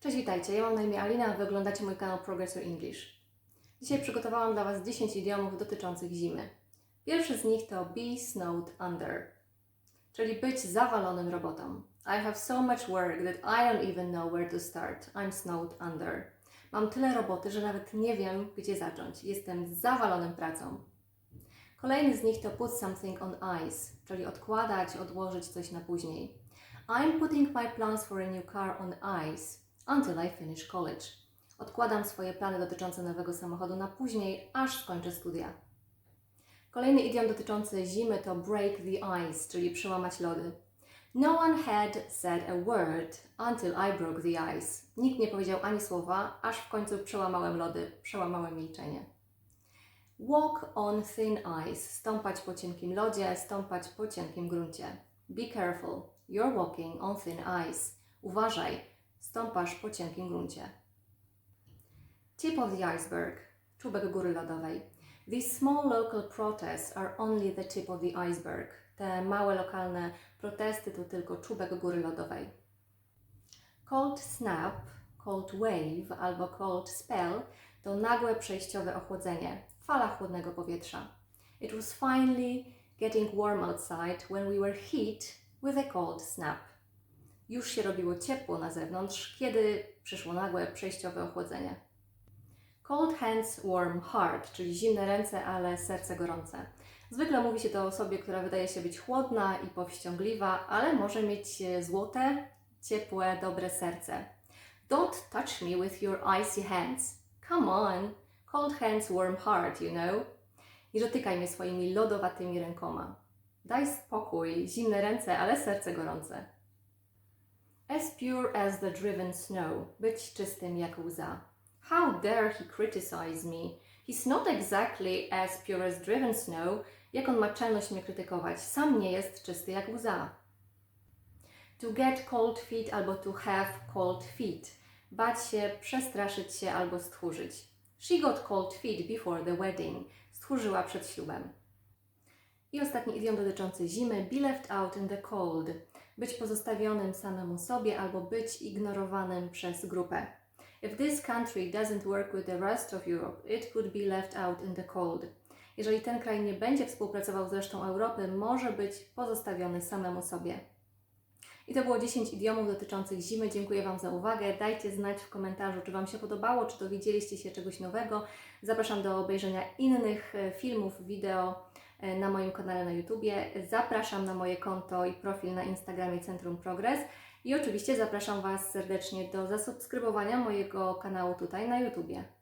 Cześć, witajcie. Ja mam na imię Alina, a wy oglądacie mój kanał Progressor English. Dzisiaj przygotowałam dla Was 10 idiomów dotyczących zimy. Pierwszy z nich to be snowed under, czyli być zawalonym robotą. I have so much work that I don't even know where to start. I'm snowed under. Mam tyle roboty, że nawet nie wiem, gdzie zacząć. Jestem zawalonym pracą. Kolejny z nich to put something on ice, czyli odkładać, odłożyć coś na później. I'm putting my plans for a new car on ice until I finish college. Odkładam swoje plany dotyczące nowego samochodu na później, aż skończę studia. Kolejny idiom dotyczący zimy to break the ice, czyli przełamać lody. No one had said a word until I broke the ice. Nikt nie powiedział ani słowa, aż w końcu przełamałem lody, przełamałem milczenie. Walk on thin ice, stąpać po cienkim lodzie, stąpać po cienkim gruncie. Be careful, you're walking on thin ice. Uważaj, stąpasz po cienkim gruncie. Tip of the iceberg, czubek góry lodowej. These small local protests are only the tip of the iceberg. Te małe lokalne protesty to tylko czubek góry lodowej. Cold snap, cold wave albo cold spell to nagłe przejściowe ochłodzenie, fala chłodnego powietrza. It was finally getting warm outside when we were hit with a cold snap. Już się robiło ciepło na zewnątrz, kiedy przyszło nagłe przejściowe ochłodzenie. Cold hands, warm heart, czyli zimne ręce, ale serce gorące. Zwykle mówi się to o osobie, która wydaje się być chłodna i powściągliwa, ale może mieć e, złote, ciepłe, dobre serce. Don't touch me with your icy hands. Come on, cold hands, warm heart, you know. Nie dotykaj mnie swoimi lodowatymi rękoma. Daj spokój, zimne ręce, ale serce gorące. As pure as the driven snow, być czystym jak łza. How dare he criticize me? He's not exactly as pure as driven snow. Jak on ma czelność mnie krytykować? Sam nie jest czysty jak łza. To get cold feet albo to have cold feet. Bać się, przestraszyć się albo stchórzyć. She got cold feet before the wedding. Stchórzyła przed ślubem. I ostatni idiom dotyczący zimy. Be left out in the cold. Być pozostawionym samemu sobie albo być ignorowanym przez grupę. If this country doesn't work with the rest of Europe, it could be left out in the cold. Jeżeli ten kraj nie będzie współpracował z resztą Europy, może być pozostawiony samemu sobie. I to było 10 idiomów dotyczących zimy. Dziękuję Wam za uwagę. Dajcie znać w komentarzu, czy Wam się podobało, czy dowiedzieliście się czegoś nowego. Zapraszam do obejrzenia innych e, filmów, wideo na moim kanale na YouTubie. Zapraszam na moje konto i profil na Instagramie Centrum Progress. I oczywiście zapraszam Was serdecznie do zasubskrybowania mojego kanału tutaj na YouTubie.